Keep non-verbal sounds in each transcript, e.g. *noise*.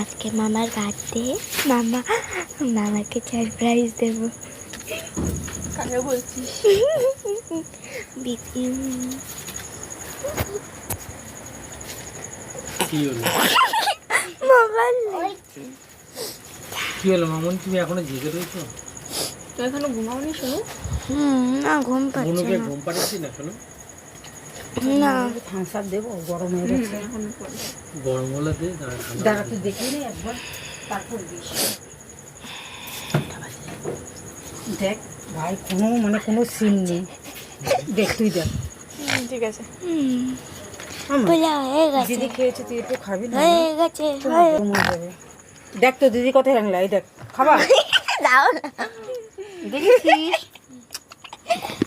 আজকে মামার বার্থডে মামা মামাকে সারপ্রাইজ দেব। কাকে বলছিস? বিপিন। কি মোবাইল কি হলো মামুন তুমি এখনও জেগে রয়েছো? তুই এখনও ঘুমাওনি শোনো? হুম না ঘুম পাচ্ছে না। ঘুম পাড়াচ্ছি না শোনো? না। থামস আপ দেবো গরম হয়ে গেছে। গরম হলে দে দাঁড়া তুই দেখে নে একবার তারপর দিস। দেখ ভাই কোনো মানে কোনো সিন নেই। দেখ তুই দেখ। ঠিক আছে। দিদি খেয়েছে তুই একটু খাবি না। দেখ তো দিদি কত হ্যাংলা এই দেখ। খাবার *laughs* দাও দেখেছিস?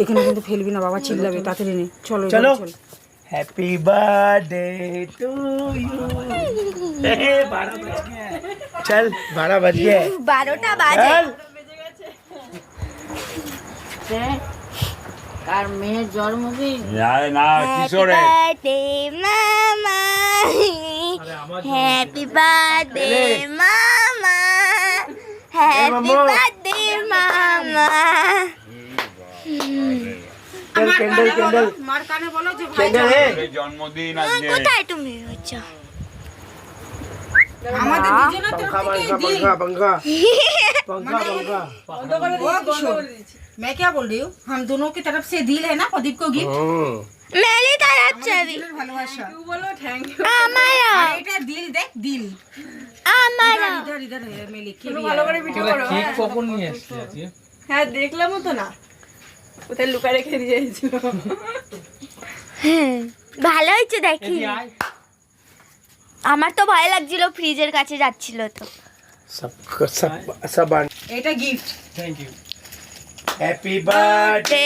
এখানে কিন্তু ফেলবি না বাবা চিল্লাবে তাড়াতাড়ি নে। চলো চলো। হ্যাপি বার্থডে টু ইউ চল বারো বাজে। বারোটা বাজে। আর মেয়ের জন্মদিন? না কিশোরে। মামা। হ্যাপি বার্থডে মামা। হ্যাপি বার্থডে মামা। चल कैंडल कैंडल মার কানে বলো যে ভাই कैंडल है জন্মদিন আজকে কোথায় তুমি হচ্ছ আমাদের দুজনের पंखा তরফ पंखा থেকে দিল पंखा पंखा पंखा पंखा वो किशोर मैं क्या बोल रही हूँ हम दोनों की तरफ से दिल है ना प्रदीप को गिफ्ट हम्म মেলি তার ছবি ভালোবাসা তুই বলো থ্যাংক ইউ আমারও আর এটা দিল দেখ দিল আমারও इधर इधर है मैं लिखी তুমি भी ভালো है। করে ভিডিও তোরা করো কেক হ্যাঁ। কখন নিয়ে এসছি আজকে হ্যাঁ দেখলামও তো না কোথায় লুকা রেখে দিয়েছিল হ্যাঁ, ভালো হয়েছে দেখি। আমার তো ভয় লাগছিল ফ্রিজের কাছে যাচ্ছিল তো। এটা gift thank you happy birthday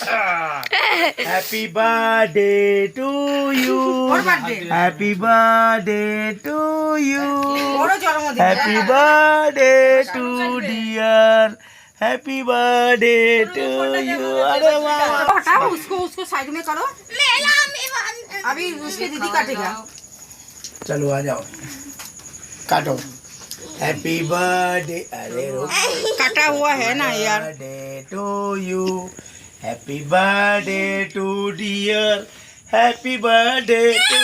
*laughs* Happy birthday to you. Happy birthday to you. Happy birthday to dear. Happy birthday to you. Ada mah. Kau usko Happy birthday. Kata hua hai na yaar. Happy birthday to you. happy birthday to dear happy birthday to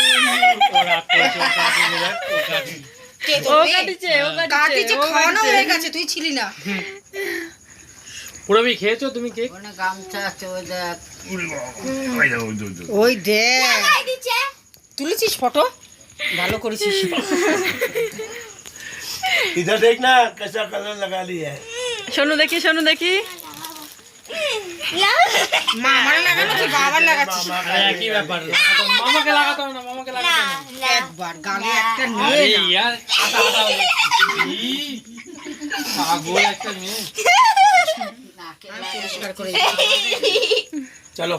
ও কাটিছে ও কাটিছে খাওয়ানো হয়ে গেছে তুই ছিলি না পুরবি খেয়েছো তুমি কেক ওই দেখ তুলেছিস ফটো ভালো করেছিস *laughs* इधर देखना कैसा कलर लगा लिया है শোনো দেখি শোনো দেখি মা লাগানো কি বাবার লাগাচ্ছিস একই ব্যাপার? মামাকে লাগাতো না মামাকে লাগাতো না। একবার গালে একটা নিয়ে না। ইয়ার আদা আদা পাগল একটা মেয়ে। चलो